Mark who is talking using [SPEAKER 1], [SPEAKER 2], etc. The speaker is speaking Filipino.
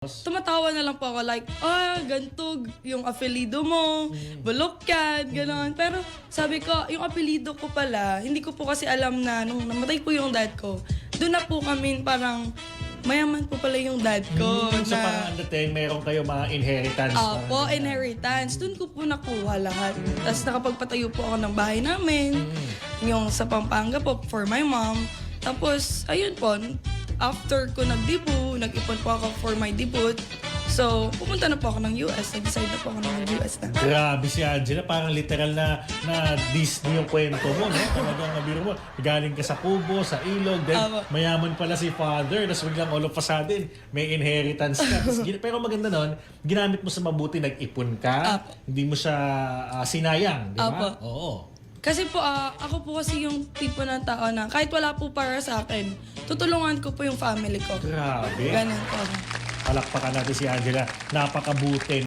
[SPEAKER 1] Tumatawa na lang po ako like, ah, ganito yung apelido mo, bulok yan, gano'n. Pero sabi ko, yung apelido ko pala, hindi ko po kasi alam na nung namatay po yung dad ko, doon na po kami parang mayaman po pala yung dad ko.
[SPEAKER 2] Mm, so parang ang dating, meron kayo mga inheritance.
[SPEAKER 1] Ah,
[SPEAKER 2] parang
[SPEAKER 1] inheritance. Doon ko po nakuha lahat. Tapos nakapagpatayo po ako ng bahay namin. Yung sa Pampanga po, for my mom. Tapos, ayun po, after ko nag-debut, nag-ipon po ako for my debut. So, pumunta na po ako ng US. Nag-decide na po ako na mag-US na.
[SPEAKER 2] Grabe si Angela, parang literal na na Disney yung kwento mo, no? Talagang nabiro mo, galing ka sa kubo, sa ilog, then
[SPEAKER 1] Tama.
[SPEAKER 2] mayaman pala si father, tapos biglang all of a sudden, may inheritance ka. Tapos pero maganda nun, ginamit mo sa mabuti, nag-ipon ka,
[SPEAKER 1] Apo.
[SPEAKER 2] hindi mo siya ah, sinayang, di ba? Oo.
[SPEAKER 1] Kasi po, ah, ako po kasi yung tipo ng tao na kahit wala po para sa akin, tutulungan ko po yung family ko.
[SPEAKER 2] Grabe.
[SPEAKER 1] Ganun po.
[SPEAKER 2] Palakpakan natin si Angela. Napakabuti.